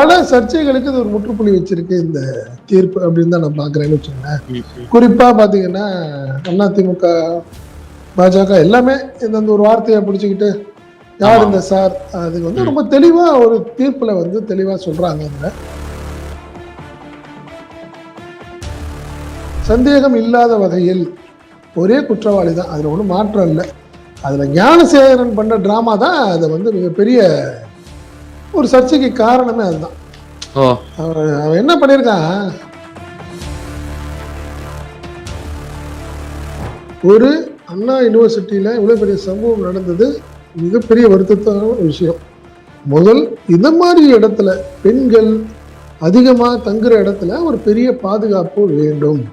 பல சர்ச்சைகளுக்கு இது ஒரு முற்றுப்புள்ளி வச்சிருக்கு இந்த தீர்ப்பு அப்படின்னு தான் நான் பாக்குறேன்னு வச்சுக்கோங்களேன். குறிப்பா பாத்தீங்கன்னா அதிமுக பாஜக எல்லாமே இந்த ஒரு வார்த்தையை பிடிச்சுக்கிட்டு யார். இந்த சார்? அதுக்கு வந்து ரொம்ப தெளிவா ஒரு தீர்ப்புல வந்து தெளிவா சொல்றாங்க அதுல சந்தேகம் இல்லாத வகையில் ஒரே குற்றவாளி தான். அதுல ஒன்றும் மாற்றம் இல்லை. அதுல ஞானசேகரன் பண்ண டிராமா தான் அது வந்து மிகப்பெரிய ஒரு சர்ச்சைக்கு காரணமே அதுதான். ஓ. அவன் அவன் என்ன பண்ணியிருக்கான்? ஒரு அண்ணா யூனிவர்சிட்டியில இவ்வளவு பெரிய சம்பவம் நடந்தது மிகப்பெரிய வருத்தத்தான ஒரு விஷயம். முதல் இந்த மாதிரி இடத்துல பெண்கள் அதிகமா தங்குற இடத்துல ஒரு பெரிய பாதுகாப்பு வேண்டும்.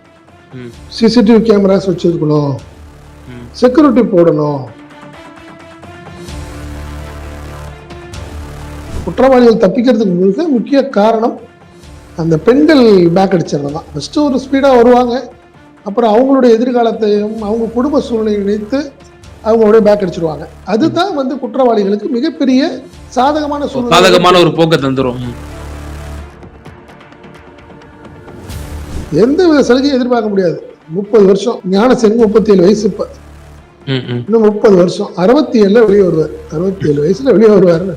சிசிடிவி கேமராஸ் வச்சிருக்கணும். செக்யூரிட்டி போடணும். குற்றவாளிகள் தப்பிக்கிறதுக்கு மிக முக்கிய காரணம் அந்த பெண்கள் பேக் அடிச்சிடறது தான். ஃபஸ்ட்டு ஒரு ஸ்பீடாக வருவாங்க. அப்புறம் அவங்களுடைய எதிர்காலத்தையும் அவங்க குடும்ப சூழ்நிலையை நினைத்து அவங்களுடைய பேக் அடிச்சிருவாங்க. அதுதான் வந்து குற்றவாளிகளுக்கு மிகப்பெரிய சாதகமான சாதகமான ஒரு போக்கை தந்துரும். ம், எந்த வித சலுகையும் எதிர்பார்க்க முடியாது. முப்பது வருஷம். ஞானசேன் முப்பத்தி ஏழு வயசு இப்போ. இன்னும் முப்பது வருஷம். அறுபத்தி ஏழுல வெளியே வருவார். அறுபத்தி ஏழு வயசுல வெளியே வருவாருன்னு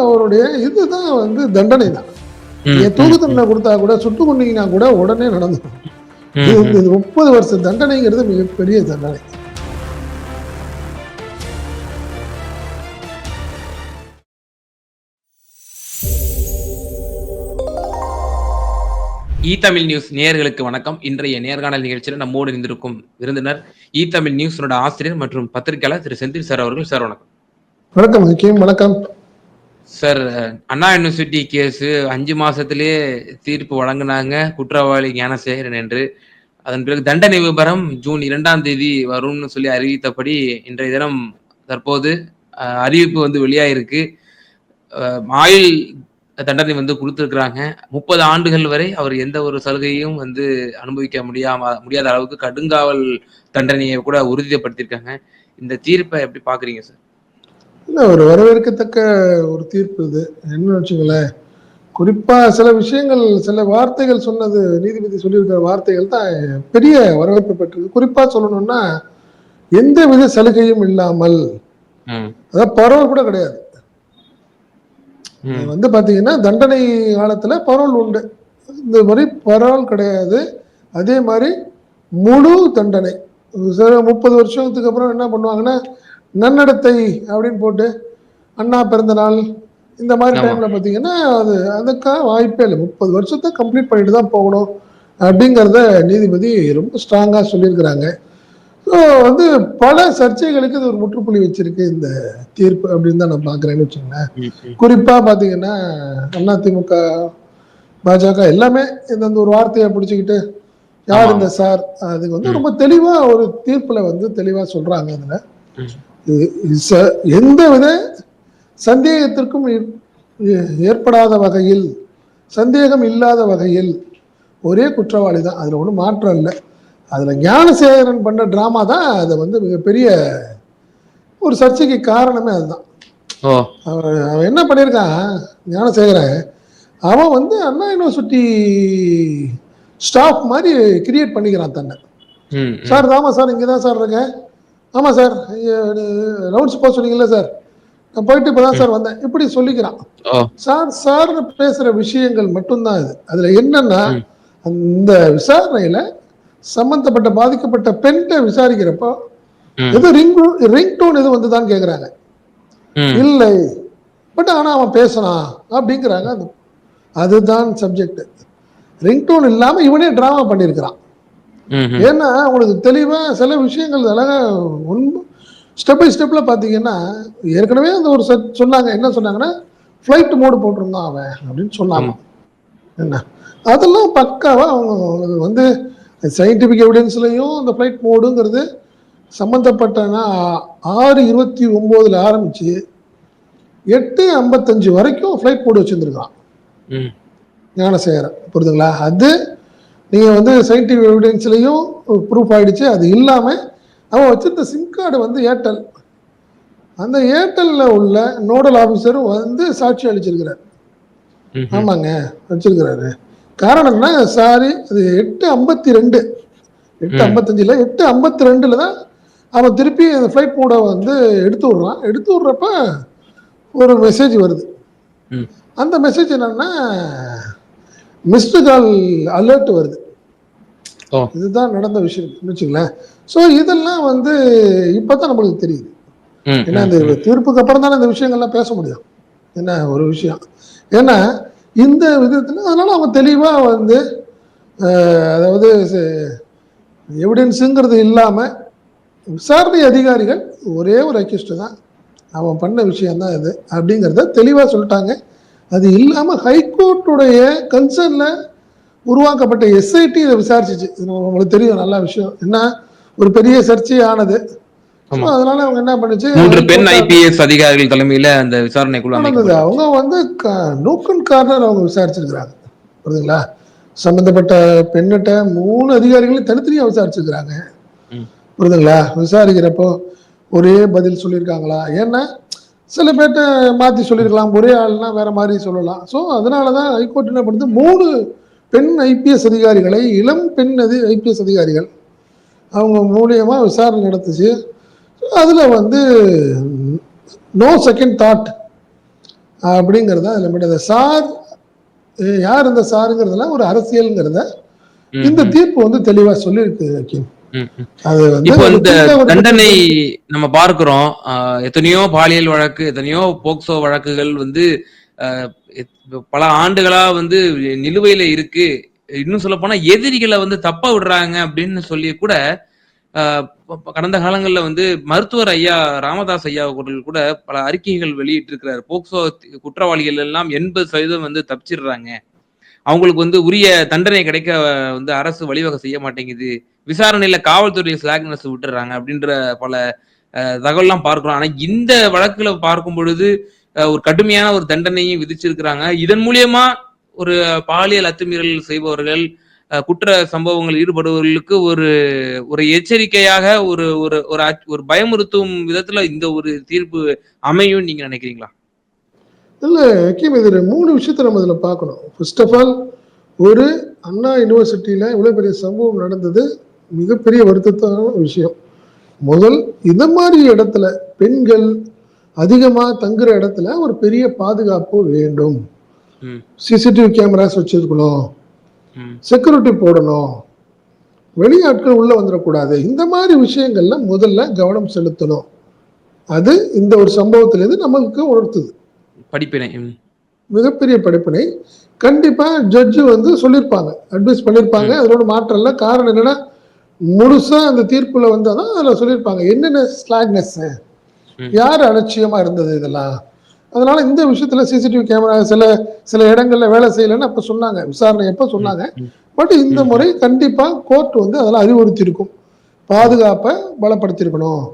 அவருடைய இதுதான் வந்து தண்டனை தான். தூக்கு தண்டனை கொடுத்தா கூட சுட்டு கொண்டீங்கன்னா கூட உடனே நடந்துடும் இது முப்பது வருஷம் தண்டனைங்கிறது மிகப்பெரிய தண்டனை. இ தமிழ் நியூஸ் நேயர்களுக்கு வணக்கம். இன்றைய நேர்காணல் நிகழ்ச்சியில் நம்மோடு இருந்திருக்கும் விருந்தினர் இ தமிழ் நியூஸோட ஆசிரியர் மற்றும் பத்திரிகையாளர் திரு செந்தில் சார் அவர்கள் சார் வணக்கம். வணக்கம் வணக்கம். சார் அண்ணா யூனிவர்சிட்டி கேஸ் அஞ்சு மாசத்திலேயே தீர்ப்பு வழங்கினாங்க. குற்றவாளி ஞானசேகரன் என்று. அதன் பிறகு தண்டனை விபரம் ஜூன் இரண்டாம் தேதி வரும்னு சொல்லி அறிவித்தபடி இன்றைய தினம் தற்போது அறிவிப்பு வந்து வெளியாயிருக்கு. ஆயுள் தண்டனை வந்து கொடுத்துருக்குறாங்க. முப்பது ஆண்டுகள் வரை அவர் எந்த ஒரு சலுகையும் வந்து அனுபவிக்க முடியாம முடியாத அளவுக்கு கடுங்காவல் தண்டனையை கூட உறுதிப்படுத்தியிருக்காங்க. இந்த தீர்ப்பை எப்படி பாக்குறீங்க சார்? இல்ல ஒரு வரவேற்கத்தக்க ஒரு தீர்ப்பு இது. என்ன வச்சுங்களேன் குறிப்பா சில விஷயங்கள் சில வார்த்தைகள் சொன்னது நீதிபதி சொல்லியிருக்கிற வார்த்தைகள் தான் பெரிய வரவேற்பு பெற்றது. குறிப்பா சொல்லணும்னா எந்த வித சலுகையும் இல்லாமல் அதாவது பரவல் கூட கிடையாது. வந்து பாத்தீங்கன்னா தண்டனை காலத்துல பரோல் உண்டு. இந்த மாதிரி பரோல் கிடையாது. அதே மாதிரி முழு தண்டனை. முப்பது வருஷத்துக்கு அப்புறம் என்ன பண்ணுவாங்கன்னா நன்னடத்தை அப்படின்னு போட்டு அண்ணா பிறந்த நாள் இந்த மாதிரி. டைம்ல பாத்தீங்கன்னா அது அதுக்காக வாய்ப்பே இல்லை. முப்பது வருஷத்தை கம்ப்ளீட் பண்ணிட்டு தான் போகணும் அப்படிங்கிறத நீதிபதி ரொம்ப ஸ்ட்ராங்கா சொல்லியிருக்கிறாங்க. வந்து பல சர்ச்சைகளுக்கு இது ஒரு முற்றுப்புள்ளி வச்சிருக்கு இந்த தீர்ப்பு அப்படின்னு தான் நான் பாக்குறேன்னு வச்சுக்கோங்களேன். குறிப்பா பாத்தீங்கன்னா அதிமுக பாஜக எல்லாமே இந்த ஒரு வார்த்தையை பிடிச்சுக்கிட்டு யார். இந்த சார் அதுக்கு வந்து. ரொம்ப தெளிவா ஒரு தீர்ப்புல வந்து தெளிவா சொல்றாங்க அதுல எந்த வித சந்தேகத்திற்கும் ஏற்படாத வகையில் சந்தேகம் இல்லாத வகையில் ஒரே குற்றவாளி தான் அதுல ஒன்றும் மாற்றம் இல்லை அதுல ஞானசேகரன் பண்ண டிராமா தான் அது வந்து மிகப்பெரிய ஒரு சர்ச்சைக்கு காரணமே அதுதான். அவன் என்ன பண்ணியிருக்கான்? ஞானசேகரன் அவன் வந்து அண்ணா யூனிவர்சிட்டி ஸ்டாஃப் மாதிரி கிரியேட் பண்ணிக்கிறான் தன்னை. சார் ஆமாம் சார் இங்கே தான் சார் இருக்கேன். ஆமாம் சார் ரவுண்ட்ஸ் போக சொன்னீங்கல்ல சார். நான் போயிட்டு இப்போ தான் சார் வந்தேன். இப்படி சொல்லிக்கிறான். சார் சார்னு பேசுகிற விஷயங்கள் மட்டும்தான் இது. அதில் என்னன்னா. அந்த விசாரணையில் சம்பந்தப்பட்ட பாதிக்கப்பட்ட பெண்கிட்ட விசாரிக்கிறப்போ. எது ரிங் ரிங் டோன் எது வந்துதான்னு கேட்குறாங்க இல்லை. பட் ஆனா அவன் பேசுனான் அப்படிங்கிறாங்க. அது அதுதான் சப்ஜெக்ட் ரிங்டோன் இல்லாம இவனே டிராமா பண்ணியிருக்கிறான். ம். ஏன்னா உங்களுக்கு தெளிவா சில விஷயங்கள் அழகா ஒன்று ஸ்டெப் பை ஸ்டெப்ல பாத்தீங்கன்னா ஏற்கனவே அந்த ஒரு சொன்னாங்க. என்ன சொன்னாங்கன்னா ஃப்ளைட் மோடு போட்டிருந்தான் அவன் அப்படின்னு சொன்னாங்க. என்ன? அதெல்லாம் பக்காவா அவங்க வந்து சயின்டிபிக் எவிடன்ஸ்லையும் அந்த ஃப்ளைட் மோடுங்கிறது சம்மந்தப்பட்டனா ஆறு இருபத்தி ஒம்போதுல ஆரம்பிச்சு எட்டு ஐம்பத்தஞ்சு வரைக்கும் ஃப்ளைட் மோடு வச்சிருந்துருக்கான். ம், ஞானசேகரன். புரியுதுங்களா அது நீங்கள் வந்து சயின்டிஃபிக் எவிடன்ஸ்லையும் ப்ரூஃப் ஆயிடுச்சு. அது இல்லாமல் அவன் வச்சிருந்த சிம் கார்டு வந்து ஏர்டெல் அந்த ஏர்டெல்ல உள்ள நோடல் ஆஃபீஸரும் வந்து சாட்சி அளிச்சிருக்கிறார். ஆமாங்க. வச்சிருக்கிறாரு. காரணம் என்ன சாரி அது எட்டு ஐம்பத்தி ரெண்டு எட்டு. ஐம்பத்தஞ்சுல எட்டு ஐம்பத்தி ரெண்டுல தான் அவன் திருப்பி அந்த ஃப்ளைட் மோட வந்து எடுத்து விடுறான். எடுத்து விடுறப்ப ஒரு மெசேஜ் வருது. அந்த மெசேஜ் என்னன்னா மிஸ்டு கால் அலர்ட் வருது. இதுதான் நடந்த விஷயம் வச்சுங்களேன் ஸோ இதெல்லாம் வந்து இப்பதான் நம்மளுக்கு தெரியுது. ஏன்னா இந்த தீர்ப்புக்கு அப்புறம் தானே இந்த விஷயங்கள்லாம் பேச முடியும். என்ன ஒரு விஷயம். ஏன்னா இந்த விதத்தில் அதனால் அவங்க தெளிவாக வந்து அதாவது எவிடன்ஸுங்கிறது இல்லாமல் விசாரணை அதிகாரிகள் ஒரே ஒரு அக்யூஸ்ட் தான். அவன் பண்ண விஷயந்தான் இது அப்படிங்கிறத தெளிவாக சொல்லிட்டாங்க. அது இல்லாமல் ஹைகோர்ட்டுடைய கன்சர்னில் உருவாக்கப்பட்ட எஸ்ஐடி இதை விசாரிச்சிச்சு உங்களுக்கு தெரியும் நல்ல விஷயம். என்ன ஒரு பெரிய சர்ச்சையானது. அதனால அவங்க என்ன பண்ணுச்சு? மூன்று பெண் ஐபிஎஸ் அதிகாரிகள் தலைமையில அந்த விசாரணை குழு அவங்க வந்து நோக்கன் கார்னர் அவங்க விசாரிச்சிருக்கிறாங்க. புரியுதுங்களா? சம்பந்தப்பட்ட பெண்ணிட்ட மூணு அதிகாரிகளையும் தனித்தனியா விசாரிச்சிருக்கிறாங்க. ம். புரியுதுங்களா? விசாரிக்கிறப்போ ஒரே பதில் சொல்லியிருக்காங்களா? ஏன்னா சில பேர்ட்ட மாத்தி சொல்லியிருக்கலாம். ஒரே ஆள்னா வேற மாதிரி சொல்லலாம். ஸோ அதனால தான் ஹைகோர்ட் என்ன பண்ணுது? மூணு பெண் ஐபிஎஸ் அதிகாரிகளை இளம் பெண் அது ஐபிஎஸ் அதிகாரிகள் அவங்க மூலியமா விசாரணை நடத்துச்சு. அதுல வந்து நோ செகண்ட் தாட் அப்படிங்கிறத அதில் மட்டும் சார் யார் இந்த சாருங்கிறதுல ஒரு அரசியல்ங்கிறத இந்த தீர்ப்பு வந்து தெளிவா சொல்லியிருக்கு ஹக்கீம். அது இப்போ இந்த தண்டனை நம்ம பார்க்கிறோம். எத்தனையோ பாலியல் வழக்கு எத்தனையோ போக்சோ வழக்குகள் வந்து பல ஆண்டுகளா வந்து நிலுவையில இருக்கு. இன்னும் சொல்ல போனா எதிரிகளை வந்து தப்ப விடுறாங்க அப்படின்னு சொல்லி கூட கடந்த காலங்களில் வந்து மருத்துவர் ஐயா ராமதாஸ் ஐயா அவர்கள் கூட பல அறிக்கைகள் வெளியிட்டு இருக்கிறார் போக்சோ குற்றவாளிகள் எல்லாம் எண்பது சதவீதம் வந்து தப்பிச்சிடுறாங்க. அவங்களுக்கு வந்து உரிய தண்டனை கிடைக்க வந்து அரசு வழிவகை செய்ய மாட்டேங்குது. விசாரணையில காவல்துறை ஸ்லாக்னஸ் விட்டுறாங்க அப்படின்ற பல தகவல்லாம் பார்க்கிறோம். ஆனா இந்த வழக்குல பார்க்கும் பொழுது ஒரு கடுமையான ஒரு தண்டனையும் விதிச்சிருக்கிறாங்க. இதன் மூலியமா ஒரு பாலியல் அத்துமீறல் செய்பவர்கள் குற்ற சம்பவங்களில் ஈடுபடுபவர்களுக்கு ஒரு ஒரு எச்சரிக்கையாக ஒரு ஒரு ஒரு ஒரு பயமுறுத்தும் விதத்துல இந்த ஒரு தீர்ப்பு அமையும் நீங்க நினைக்கிறீங்களா? இல்ல ஹக்கீம் இது மூணு விஷயத்தை நம்ம இதுல பார்க்கணும். ஃபர்ஸ்ட் ஆஃப் ஆல் ஒரு அண்ணா யூனிவர்சிட்டியில இவ்வளவு பெரிய சம்பவம் நடந்தது மிகப்பெரிய வருத்தத்தான விஷயம். முதல் இந்த மாதிரி இடத்துல பெண்கள் அதிகமா தங்குற இடத்துல ஒரு பெரிய பாதுகாப்பு வேண்டும். சிசிடிவி கேமராஸ் வச்சிருக்கணும். செக்யூரிட்டி போடணும். வெளியாட்கள் உள்ள வந்துடக்கூடாது. இந்த மாதிரி விஷயங்கள்ல முதல்ல கவனம் செலுத்தணும். அது இந்த ஒரு சம்பவத்திலிருந்து நமக்கு உணர்த்துது. படிப்பினை மிகப்பெரிய படிப்பினை. கண்டிப்பா ஜட்ஜு வந்து சொல்லியிருப்பாங்க. அட்வைஸ் பண்ணியிருப்பாங்க. அதோட மாற்றம் இல்லை காரணம் என்னன்னா முழுசா அந்த தீர்ப்புல வந்தாதான் அதுல சொல்லியிருப்பாங்க. என்னென்ன ஸ்லாக்னஸ். யார் அலட்சியமா இருந்தது இதெல்லாம்? அதனால இந்த விஷயத்துல சிசிடிவி கேமரா சில சில இடங்கள்ல வேலை செய்யலைன்னு அப்ப சொன்னாங்க. விசாரணை எப்ப சொன்னாங்க. பட் இந்த முறை கண்டிப்பா கோர்ட் வந்து அதெல்லாம் அறிவுறுத்தி இருக்கும் பாதுகாப்பை பலப்படுத்தியிருக்கணும்.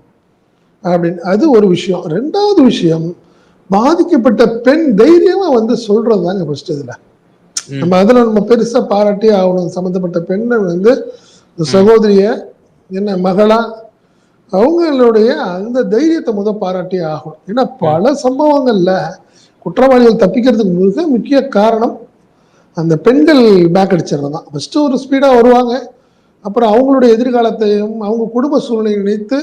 அப்படின்னு. அது ஒரு விஷயம். ரெண்டாவது விஷயம் பாதிக்கப்பட்ட பெண் தைரியமா வந்து சொல்றது தாங்க ஃபர்ஸ்ட் இதுல. நம்ம அதுல நம்ம பெருசா பாராட்டி ஆகணும். சம்பந்தப்பட்ட பெண்ணை வந்து சகோதரிய என்ன மகளா அவங்களுடைய அந்த தைரியத்தை முத பாராட்டி ஆகணும். ஏன்னா பல சம்பவங்கள்ல குற்றவாளிகள் தப்பிக்கிறதுக்கு மிக முக்கிய காரணம் அந்த பெண்கள் பேக் அடிச்சிடறது தான். ஃபஸ்ட்டு ஒரு ஸ்பீடாக வருவாங்க. அப்புறம் அவங்களுடைய எதிர்காலத்தையும் அவங்க குடும்ப சூழ்நிலையை நினைத்து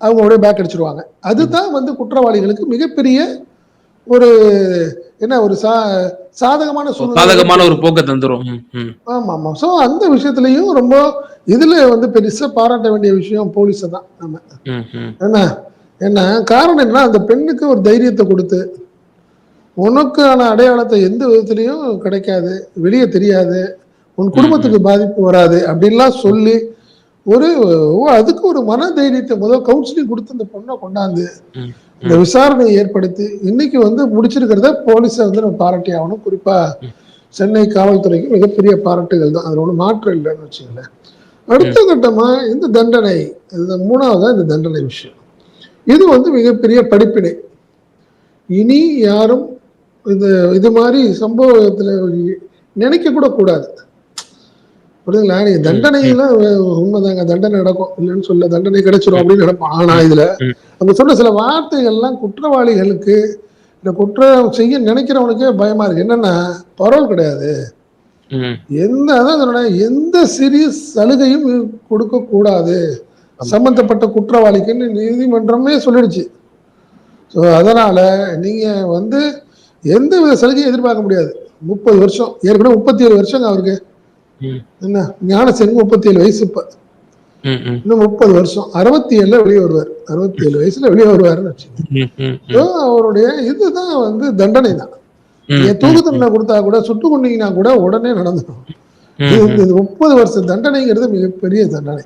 அவங்களுடைய பேக் அடிச்சிருவாங்க. அதுதான் வந்து குற்றவாளிகளுக்கு மிகப்பெரிய ஒரு என்ன ஒரு சா சாதகமான சாதகமான ஒரு போக்கை தந்துரும். ஆமா ஆமா ஸோ அந்த விஷயத்துலயும் ரொம்ப இதுல வந்து பெருசா பாராட்ட வேண்டிய விஷயம் போலீஸை தான் நம்ம. என்ன? என்ன? காரணம் என்ன அந்த பெண்ணுக்கு ஒரு தைரியத்தை கொடுத்து உனக்கான அடையாளத்தை எந்த விதத்துலையும் கிடைக்காது வெளியே தெரியாது உன் குடும்பத்துக்கு பாதிப்பு வராது அப்படின்லாம் சொல்லி ஒரு அதுக்கு ஒரு மன தைரியத்தை முதல் கவுன்சிலிங் கொடுத்து அந்த பொண்ணை கொண்டாந்து இந்த விசாரணையை ஏற்படுத்தி இன்னைக்கு வந்து முடிச்சிருக்கிறத போலீஸை வந்து நம்ம பாராட்டி ஆகணும். குறிப்பா சென்னை காவல்துறைக்கு மிகப்பெரிய பாராட்டுகள் தான். அதுல ஒன்றும் மாற்றம் இல்லைன்னு வச்சுங்களேன் அடுத்த கட்டமா இந்த தண்டனை இந்த மூணாவதா இந்த தண்டனை விஷயம். இது வந்து மிகப்பெரிய படிப்பினை. இனி யாரும் இந்த இது மாதிரி சம்பவத்துல நினைக்க கூட கூடாது. புரியுதுங்களா? நீங்க தண்டனைலாம் உண்மைதாங்க. தண்டனை நடக்கும். இல்லைன்னு சொல்ல தண்டனை கிடைச்சிரும் அப்படின்னு நினைப்போம். ஆனா இதுல. அவங்க சொன்ன சில வார்த்தைகள்லாம் குற்றவாளிகளுக்கு இந்த குற்றம் செய்ய நினைக்கிறவனுக்கே பயமா இருக்கு. என்னன்னா பரவல் கிடையாது. எந்த அதான் சொல்றேன், எந்த சிறிய சலுகையும் கொடுக்க கூடாது சம்பந்தப்பட்ட குற்றவாளிக்குன்னு நீதிமன்றமே சொல்லிடுச்சு. ஸோ அதனால நீங்க வந்து எந்த வித சலுகையும் எதிர்பார்க்க முடியாது. முப்பது வருஷம் ஏற்கனவே முப்பத்தி ஏழு வருஷங்க அவருக்கு. என்ன? ஞானசேனுக்கு முப்பத்தி ஏழு வயசு இப்ப. இன்னும் முப்பது வருஷம். அறுபத்தி ஏழுல வெளியே வருவார். அறுபத்தி ஏழு வயசுல வெளியே வருவாருன்னு வச்சுக்கோங்க. அவருடைய இதுதான் வந்து தண்டனை தான் தூக்கு தண்டனை கொடுத்தா கூட சுட்டு கொண்டீங்கன்னா கூட உடனே நடந்துடும் இது முப்பது வருஷ தண்டனைங்கிறது மிகப்பெரிய தண்டனை.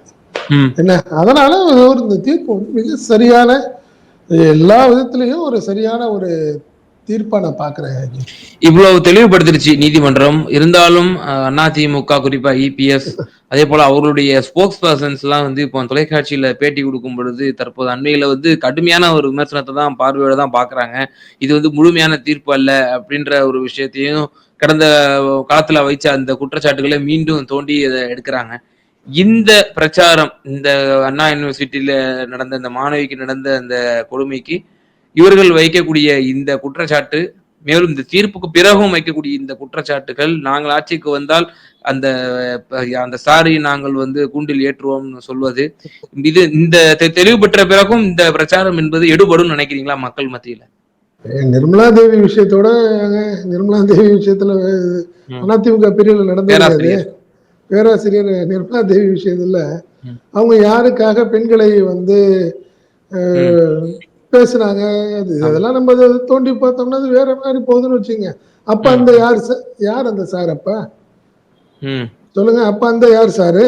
என்ன? அதனால ஒரு இந்த தீர்ப்பு வந்து மிக சரியான எல்லா விதத்திலையும் ஒரு சரியான ஒரு தீர்ப்பா நான் பாக்குறேன் இவ்வளவு தெளிவுபடுத்திருச்சு நீதிமன்றம். இருந்தாலும் அதிமுக குறிப்பா இபிஎஸ் அதே போல அவர்களுடைய ஸ்போக்ஸ் பர்சன்ஸ் எல்லாம் வந்து இப்போ தொலைக்காட்சியில பேட்டி கொடுக்கும் பொழுது தற்போது அண்மையில வந்து கடுமையான ஒரு விமர்சனத்தை தான் பார்வையோட தான் பாக்குறாங்க. இது வந்து முழுமையான தீர்ப்பு அல்ல அப்படின்ற ஒரு விஷயத்தையும் கடந்த காலத்துல வைச்ச அந்த குற்றச்சாட்டுகளை மீண்டும் தோண்டி அதை எடுக்கிறாங்க. இந்த பிரச்சாரம் இந்த அண்ணா யூனிவர்சிட்டியில நடந்த இந்த மாணவிக்கு நடந்த அந்த கொடுமைக்கு இவர்கள் வைக்கக்கூடிய இந்த குற்றச்சாட்டு மேலும் இந்த தீர்ப்புக்கு பிறகும் வைக்கக்கூடிய இந்த குற்றச்சாட்டுகள் நாங்கள் ஆட்சிக்கு வந்தால் அந்த அந்த சாரி நாங்கள் வந்து கூண்டில் ஏற்றுவோம்னு சொல்வது. இது இந்த தெளிவு பெற்ற பிறகும் இந்த பிரச்சாரம் என்பது எடுபடும் நினைக்கிறீங்களா மக்கள் மத்தியில? நிர்மலா தேவி விஷயத்தோட நிர்மலா தேவி விஷயத்துல. அதிமுக பிரிவில் நடந்தது பேராசிரியர். நிர்மலா தேவி விஷயத்துல. அவங்க யாருக்காக பெண்களை வந்து பேசுனாங்க. அது அதெல்லாம் நம்ம தோண்டி பார்த்தோம்னா அது வேற மாதிரி போகுதுன்னு வச்சுங்க அப்ப அந்த யார் யார் அந்த சார் அப்ப? சொல்லுங்க அப்ப அந்த யார் சாரு?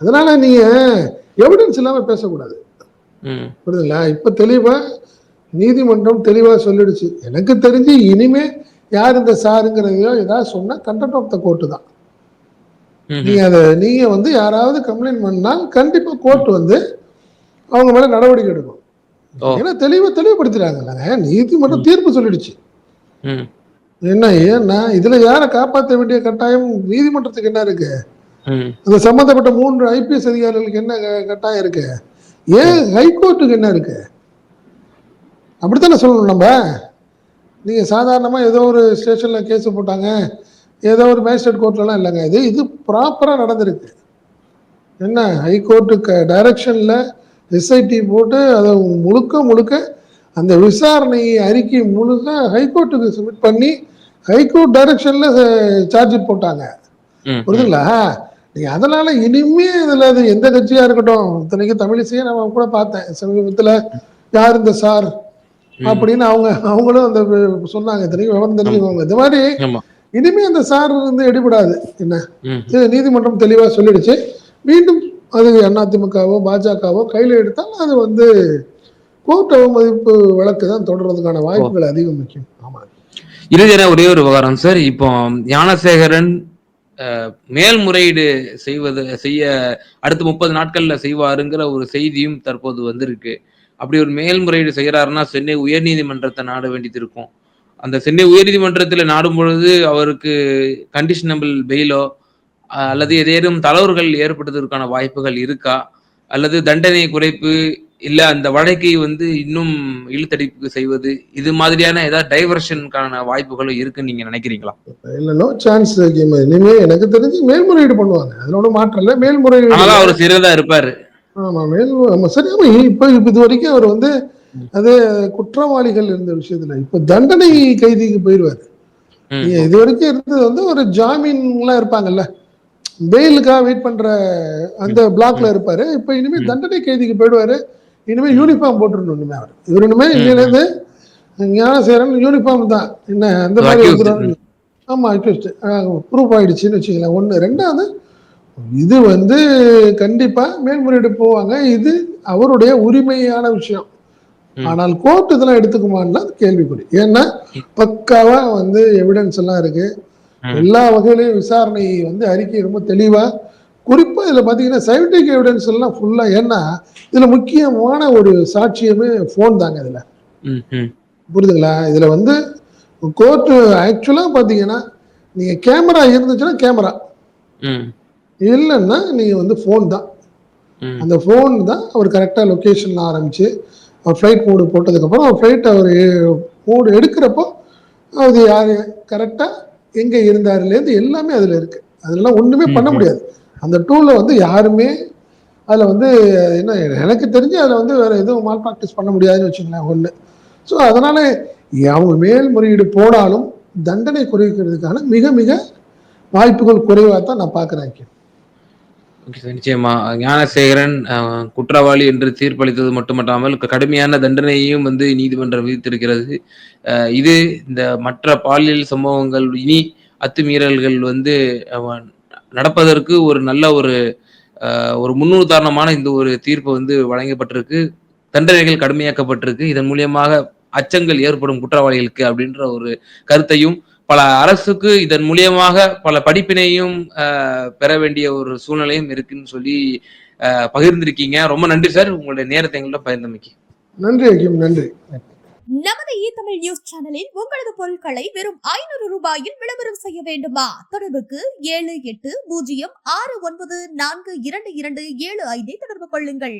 அதனால நீங்க எவிடன்ஸ் இல்லாம பேசக்கூடாது. புரியுதுங்களா? இப்ப தெளிவா நீதிமன்றம் தெளிவா சொல்லிடுச்சு. எனக்கு தெரிஞ்சு இனிமே யார் இந்த சாருங்கிறதையோ ஏதாவது சொன்னா கண்டென்ட் ஆஃப் த கோர்ட்டு தான். நீங்க அதை நீங்க வந்து யாராவது கம்ப்ளைண்ட் பண்ணால் கண்டிப்பா கோர்ட் வந்து அவங்க மேல நடவடிக்கை எடுக்கும். ஏன்னா தெளிவா தெளிவுபடுத்திட்டாங்கல்லங்க நீதிமன்றம் தீர்ப்பு சொல்லிடுச்சு. என்ன ஏன்னா இதுல யாரை காப்பாற்ற வேண்டிய கட்டாயம் நீதிமன்றத்துக்கு என்ன இருக்கு? அந்த சம்பந்தப்பட்ட மூன்று ஐபிஎஸ் அதிகாரிகளுக்கு என்ன கட்டாயம் இருக்கு? ஏன் ஹைகோர்ட்டுக்கு என்ன இருக்கு? அப்படித்தானே சொல்லணும் நம்ம? நீங்க சாதாரணமா ஏதோ ஒரு ஸ்டேஷன்ல கேஸ் போட்டாங்க. ஏதோ ஒரு மேஜிஸ்ட்ரேட் கோர்ட்லலாம் இல்லைங்க. இது இது ப்ராப்பரா நடந்திருக்கு. என்ன ஹைகோர்ட்டுக்கு டைரக்ஷன்ல எஸ்ஐடி போட்டு அதை முழுக்க முழுக்க அந்த விசாரணை அறிக்கை முழுக்க ஹைகோர்ட்டுக்கு சப்மிட் பண்ணி ஹைகோர்ட் டைரக்ஷன்ல சார்ஜ் போட்டாங்க. புரியுதுங்களா நீங்க அதனால இனிமே இதுல அது எந்த கட்சியா இருக்கட்டும். இத்தனைக்கு தமிழிசையை நம்ம கூட பார்த்தேன். சமீபத்துல யார் இந்த சார் அப்படின்னு அவங்க அவங்களும் அந்த சொன்னாங்க. இத்தனைக்கு விவரம் தெரிஞ்சுக்கோங்க. இந்த மாதிரி இனிமே அந்த சார் வந்து எடுபடாது. என்ன? இது நீதிமன்றம் தெளிவா சொல்லிடுச்சு. மீண்டும் அது அதிமுகவோ பாஜகவோ கையில் எடுத்தால் அது வந்து கோர்ட் அவமதிப்பு வழக்கு தான் தொடர்றதுக்கான வாய்ப்புகள் அதிகம் முக்கியம். ஆமா. இறுதியான ஒரே ஒரு விவகாரம் சார். இப்போ ஞானசேகரன் மேல்முறையீடு செய்வது செய்ய அடுத்த முப்பது நாட்கள்ல செய்வாருங்கிற ஒரு செய்தியும் தற்போது வந்திருக்கு. அப்படி ஒரு மேல்முறையீடு செய்யறாருன்னா சென்னை உயர்நீதிமன்றத்தை நாட வேண்டியது இருக்கும். அந்த சென்னை உயர்நீதிமன்றத்தில் நாடும் பொழுது அவருக்கு கண்டிஷனபிள் பெயிலோ அல்லது ஏதேனும் தளர்வுகள் ஏற்படுவதற்கான வாய்ப்புகள் இருக்கா? அல்லது தண்டனை குறைப்பு இல்ல அந்த வழக்கை வந்து இன்னும் இழுத்தடிப்பு செய்வது இது மாதிரியான ஏதாவது டைவர்ஷனுக்கான வாய்ப்புகளும் இருக்குன்னு நீங்க நினைக்கிறீங்களா? இல்ல நோ சான்ஸ் இனிமே எனக்கு தெரிஞ்சு மேல்முறையீடு பண்ணுவாங்க. அதுல ஒன்றும் மாற்றம் இல்லை. மேல்முறையீடு அவர் சிறதா இருப்பாரு. ஆமா மேல் ஆமா இப்ப இது வரைக்கும் அவர் வந்து அது குற்றவாளிகள் இருந்த விஷயத்துல இப்ப தண்டனை கைதிக்கு போயிடுவாரு. நீங்க இது வரைக்கும் இருந்தது வந்து ஒரு ஜாமீன் எல்லாம் இருப்பாங்கல்ல. பெயிலுக்காக வெயிட் பண்ற அந்த பிளாக்ல இருப்பாரு. இப்ப இனிமே தண்டனை கைதிக்கு போயிடுவாரு. இனிமே யூனிஃபார்ம் போட்டுருணும் இனிமே அவர். இவர் இனிமே இன்னையில இருந்து ஞானசேரன் யூனிஃபார்ம் தான். என்ன அந்த மாதிரி. ஆமா அக்யூஸ்ட் ப்ரூஃப் ஆயிடுச்சுன்னு வச்சுக்கலாம் ஒண்ணு. ரெண்டாவது இது வந்து கண்டிப்பா மேல்முறையீடு போவாங்க. இது அவருடைய உரிமையான விஷயம். ஆனால் கோர்ட் இதெல்லாம் எடுத்துக்குமான்னா கேள்விக்குறி. ஏன்னா பக்காவா வந்து எவிடன்ஸ் எல்லாம் இருக்கு. எல்லா வகையிலையும் விசாரணை வந்து அறிக்கை ரொம்ப தெளிவா. குறிப்பா இதுல பாத்தீங்கன்னா சயின்டிபிக் எவிடன்ஸ் எல்லாம் ஃபுல்லா ஏன்னா இதுல முக்கியமான ஒரு சாட்சியமே ஃபோன் தாங்க இதுல. புரியுதுங்களா? இதுல வந்து கோர்ட்டு ஆக்சுவலா பாத்தீங்கன்னா நீங்க கேமரா இருந்துச்சுன்னா கேமரா இல்லைன்னா நீங்க வந்து ஃபோன் தான். அந்த ஃபோன் தான் அவர் கரெக்டாக லொக்கேஷன்ல ஆரம்பிச்சு அவர் ஃப்ளைட் மோடு போட்டதுக்கப்புறம் அவர் ஃப்ளைட் அவர் மூடு எடுக்கிறப்போ அது யார்? கரெக்டாக எங்கே இருந்தாருலேருந்து எல்லாமே அதில் இருக்குது அதெல்லாம் ஒன்றுமே பண்ண. முடியாது. அந்த டூலில் வந்து யாருமே அதில் வந்து என்ன எனக்கு தெரிஞ்சு அதில் வந்து வேறு எதுவும் மால் ப்ராக்டிஸ் பண்ண முடியாதுன்னு வச்சுங்களேன் ஒன்று ஸோ அதனால் அவங்க மேல்முறையீடு போனாலும் தண்டனை குறைக்கிறதுக்கான மிக மிக வாய்ப்புகள் குறைவாக தான் நான் பார்க்குறேன் நிச்சயமா. ஞானசேகரன் குற்றவாளி என்று தீர்ப்பளித்தது மட்டுமல்லாமல் கடுமையான தண்டனையையும் வந்து நீதிமன்றம் விதித்திருக்கிறது. இது இந்த மற்ற பாலியல் சம்பவங்கள் இனி அத்துமீறல்கள் வந்து நடப்பதற்கு ஒரு நல்ல ஒரு ஒரு முன்னுதாரணமான இந்த ஒரு தீர்ப்பு வந்து வழங்கப்பட்டிருக்கு. தண்டனைகள் கடுமையாக்கப்பட்டிருக்கு. இதன் மூலியமாக அச்சங்கள் ஏற்படும் குற்றவாளிகளுக்கு அப்படின்ற ஒரு கருத்தையும் பல அரசுக்கு இதன் மூலியமாக பல படிப்பினையும் பெற வேண்டிய ஒரு சூழ்நிலையும் இருக்குன்னு சொல்லி பகிர்ந்திருக்கீங்க. ரொம்ப நன்றி சார். உங்களுடைய நேரத்தை எங்கள்கிட்ட பகிர்ந்தமைக்கு. நன்றி நன்றி. நமது இ தமிழ் நியூஸ் சேனலில் உங்களது பொருட்களை வெறும் ஐநூறு ரூபாயில் விளம்பரம் செய்ய வேண்டுமா? தொடர்புக்கு ஏழு எட்டு பூஜ்ஜியம் ஆறு ஒன்பது நான்கு இரண்டு இரண்டு ஏழு ஐந்தை தொடர்பு கொள்ளுங்கள்.